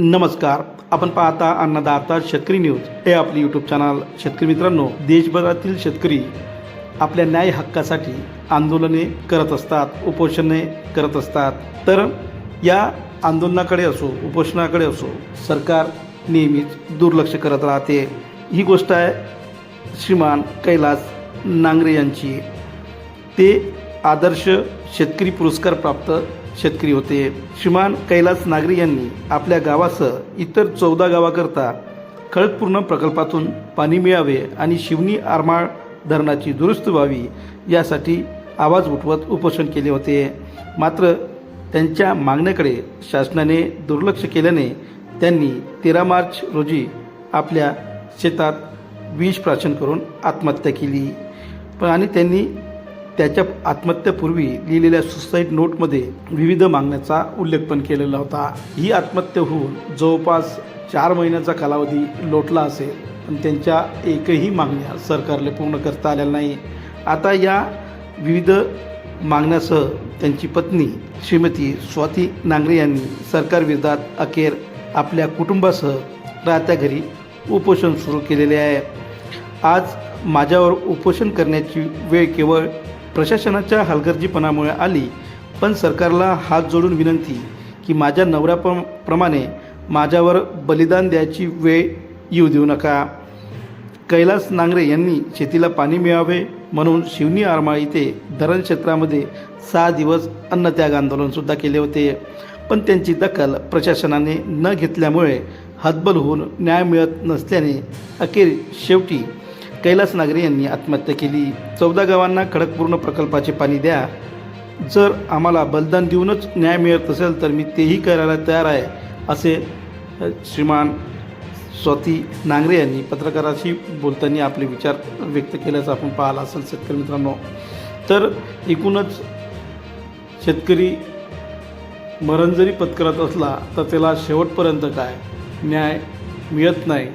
नमस्कार. आपण पाहता अन्नदाता शेतकरी न्यूज. हे आपले यूट्यूब चॅनल शेतकरी मित्रांनो देशभरातील शेतकरी आपल्या न्याय हक्कासाठी आंदोलने करत असतात उपोषणे करत असतात. तर या आंदोलनाकडे असो उपोषणाकडे असो सरकार नेहमीच दुर्लक्ष करत राहते. ही गोष्ट आहे श्रीमान कैलास नांगरे यांची. ते आदर्श शेतकरी पुरस्कार प्राप्त शेतकरी होते. श्रीमान कैलास नागरी यांनी आपल्या गावासह इतर चौदा गावाकरता खळकपूर्ण प्रकल्पातून पाणी मिळावे आणि शिवनी आरमाळ धरणाची दुरुस्त व्हावी यासाठी आवाज उठवत उपोषण केले होते. मात्र त्यांच्या मागण्याकडे शासनाने दुर्लक्ष केल्याने त्यांनी तेरा मार्च रोजी आपल्या शेतात विष प्राशन करून आत्महत्या केली. पण आणि त्यांनी त्याच्या आत्महत्येपूर्वी लिहिलेल्या सुसाईड नोटमध्ये विविध मागण्याचा उल्लेख पण केलेला होता. ही आत्महत्या होऊन जवळपास चार महिन्याचा कालावधी लोटला असेल पण त्यांच्या एकही मागण्या सरकारला पूर्ण करता आलेल्या नाही. आता या विविध मागण्यासह त्यांची पत्नी श्रीमती स्वाती नांगरे यांनी सरकारविरोधात अखेर आपल्या कुटुंबासह राहत्या घरी उपोषण सुरू केलेले आहे. आज माझ्यावर उपोषण करण्याची वेळ केवळ प्रशासनाच्या हलगर्जीपणामुळे आली पण सरकारला हात जोडून विनंती की माझ्या नवऱ्याप्रमाणे माझ्यावर बलिदान द्यायची वेळ येऊ देऊ नका. कैलास नांगरे यांनी शेतीला पाणी मिळावे म्हणून शिवनी आरमाळ इथे धरण क्षेत्रामध्ये सहा दिवस अन्नत्याग आंदोलनसुद्धा केले होते. पण त्यांची दखल प्रशासनाने न घेतल्यामुळे हतबल होऊन न्याय मिळत नसल्याने अखेर शेवटी कैलास नागरे यांनी आत्महत्या केली. चौदा गावांना खडकपूर्ण प्रकल्पाचे पाणी द्या. जर आम्हाला बलिदान देऊनच न्याय मिळत असेल तर मी तेही करायला तयार आहे असे श्रीमान स्वाती नांगरे यांनी पत्रकाराशी बोलताना आपले विचार व्यक्त केल्याचं आपण पाहिला असेल शेतकरी मित्रांनो. तर एकूणच शेतकरी मरण जरी पत्करत असला तर त्याला शेवटपर्यंत काय? न्याय मिळत नाही.